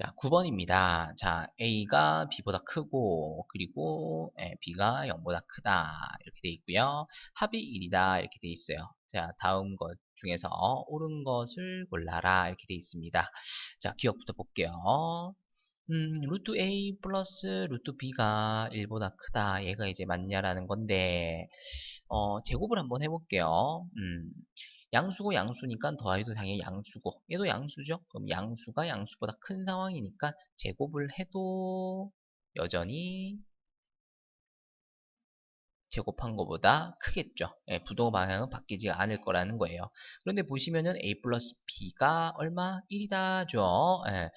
자, 9번입니다. 자, A가 B보다 크고, 그리고 예, B가 0보다 크다. 이렇게 돼 있고요. 합이 1이다. 이렇게 돼 있어요. 자, 다음 것 중에서 옳은 것을 골라라. 이렇게 돼 있습니다. 자, 기억부터 볼게요. 음, 루트 A 플러스 루트 B가 1보다 크다. 얘가 이제 맞냐라는 건데, 어, 제곱을 한번 해볼게요. 음, 양수고 양수니까 더해도 당연히 양수고 얘도 양수죠. 그럼 양수가 양수보다 큰 상황이니까 제곱을 해도 여전히 제곱한 것보다 크겠죠. 예, 부도 방향은 바뀌지 않을 거라는 거예요. 그런데 보시면은 a 플러스 b가 얼마? 1이다죠. 예,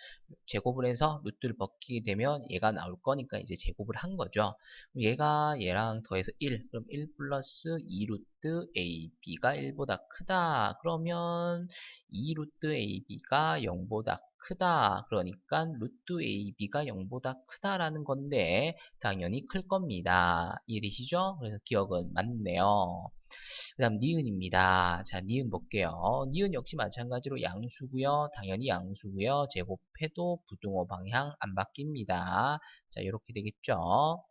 제곱을 해서 루트를 벗기게 되면 얘가 나올 거니까 이제 제곱을 한 거죠. 얘가 얘랑 더해서 1. 그럼 1 플러스 2 루트 ab가 1보다 크다. 그러면 2 루트 ab가 0보다 크다. 그러니까 루트 AB가 0보다 크다라는 건데 당연히 클 겁니다. 이해되시죠? 그래서 기억은 맞네요. 그 다음 니은입니다. 자, 니은 볼게요. 니은 역시 마찬가지로 양수고요. 당연히 양수고요. 제곱해도 부등호 방향 안 바뀝니다. 자, 이렇게 되겠죠.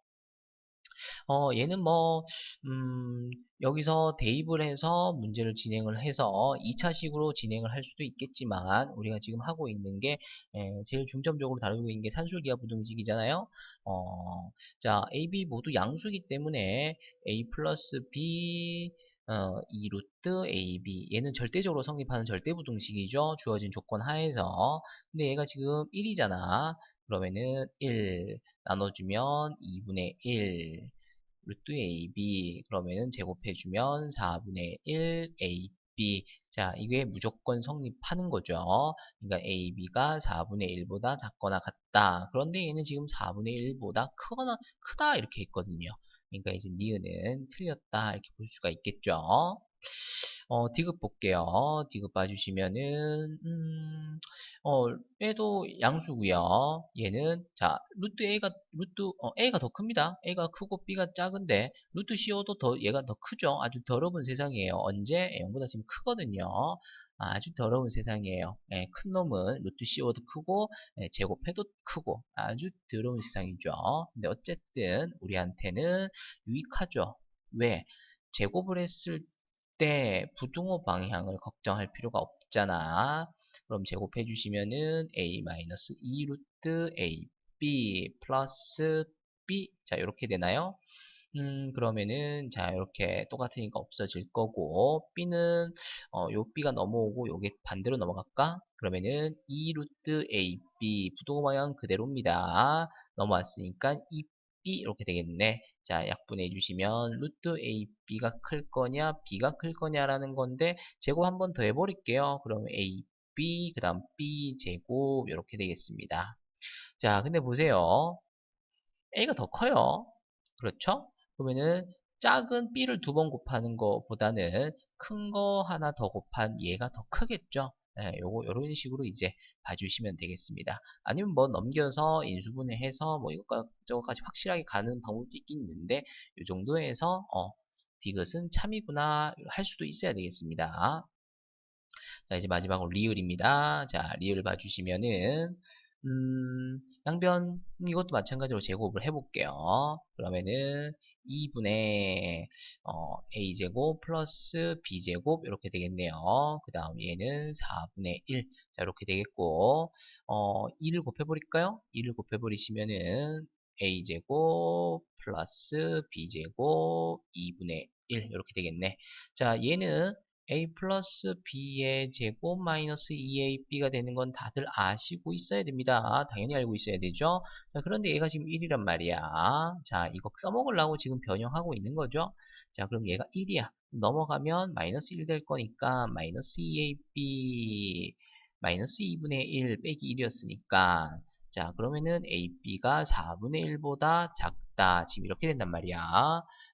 어, 얘는 뭐, 음, 여기서 대입을 해서 문제를 진행을 해서 2차식으로 진행을 할 수도 있겠지만, 우리가 지금 하고 있는 게, 에, 제일 중점적으로 다루고 있는 게 산술기하 부등식이잖아요. 어, 자, A, B 모두 양수기 때문에 A 플러스 B, 어, 2 루트 AB 얘는 절대적으로 성립하는 절대부등식이죠. 주어진 조건 하에서. 근데 얘가 지금 1이잖아 그러면은 1 나눠주면 2분의 1 루트 AB 그러면은 제곱해주면 4분의 1 AB 자 이게 무조건 성립하는 거죠. 그러니까 AB가 4분의 1보다 작거나 같다. 그런데 얘는 지금 4분의 1보다 크거나 크다 이렇게 했거든요. 그러니까 이제 니은은 틀렸다 이렇게 볼 수가 있겠죠 어, 디귿 볼게요. 디귿 봐주시면은, 음, 어, 얘도 양수고요 얘는, 자, 루트 A가, 루트, 어, A가 더 큽니다. A가 크고 B가 작은데, 루트 CO도 더, 얘가 더 크죠. 아주 더러운 세상이에요. 언제? 0보다 지금 크거든요. 아주 더러운 세상이에요. 예, 큰 놈은 루트 CO도 크고, 예, 제곱해도 크고, 아주 더러운 세상이죠. 근데 어쨌든, 우리한테는 유익하죠. 왜? 제곱을 했을 때 부등호 방향을 걱정할 필요가 없잖아. 그럼 제곱해 주시면은 a-2 루트 ab 플러스 b 자 이렇게 되나요? 음 그러면은 자 이렇게 똑같으니까 없어질 거고 b는 어, 요 b가 넘어오고 요게 반대로 넘어갈까? 그러면은 2 루트 ab 부등호 방향 그대로입니다. 넘어왔으니까 2 b 이렇게 되겠네. 자, 약분해 주시면 루트 ab가 클 거냐 b가 클 거냐라는 건데 제곱 한 번 더 해버릴게요. 그러면 ab 그 다음 b 제곱 이렇게 되겠습니다. 자, 근데 보세요. a가 더 커요. 그렇죠? 그러면은 작은 b를 두 번 곱하는 것보다는 큰 거 하나 더 곱한 얘가 더 크겠죠? 예, 요거 요런 식으로 이제 봐주시면 되겠습니다. 아니면 뭐 넘겨서 인수분해 해서 뭐 이것까지 확실하게 가는 방법도 있긴 있는데 요 정도에서 어 디귿은 참이구나 할 수도 있어야 되겠습니다. 자 이제 마지막으로 리을입니다. 자 리을 봐주시면은 음, 양변 이것도 마찬가지로 제곱을 해볼게요. 그러면은 2분의 어, a제곱 플러스 b제곱 이렇게 되겠네요. 그 다음 얘는 4분의 1. 자 이렇게 되겠고 어, 2를 곱해버릴까요? 2를 곱해버리시면은 a제곱 플러스 b제곱 2분의 1 이렇게 되겠네. 자 얘는 a 플러스 b의 제곱 마이너스 2ab가 되는 건 다들 아시고 있어야 됩니다. 당연히 알고 있어야 되죠. 자, 그런데 얘가 지금 1이란 말이야. 자, 이거 써먹으려고 지금 변형하고 있는 거죠. 자, 그럼 얘가 1이야. 넘어가면 마이너스 1 될 거니까 마이너스 2ab 마이너스 2분의 1 빼기 1이었으니까 자, 그러면은 ab가 4분의 1보다 작다. 지금 이렇게 된단 말이야.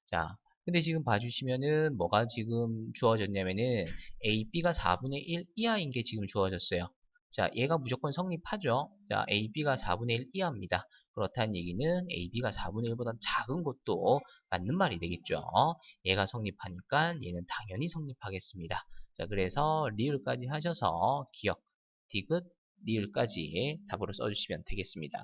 자, 근데 지금 봐주시면은 뭐가 지금 주어졌냐면은 A, B가 4분의 1 이하인 게 지금 주어졌어요. 자, 얘가 무조건 성립하죠. 자, A, B가 4분의 1 이하입니다. 그렇다는 얘기는 A, B가 4분의 1보다 작은 것도 맞는 말이 되겠죠. 얘가 성립하니까 얘는 당연히 성립하겠습니다. 자, 그래서 리을까지 하셔서 기억, 디귿, 리을까지 답으로 써주시면 되겠습니다.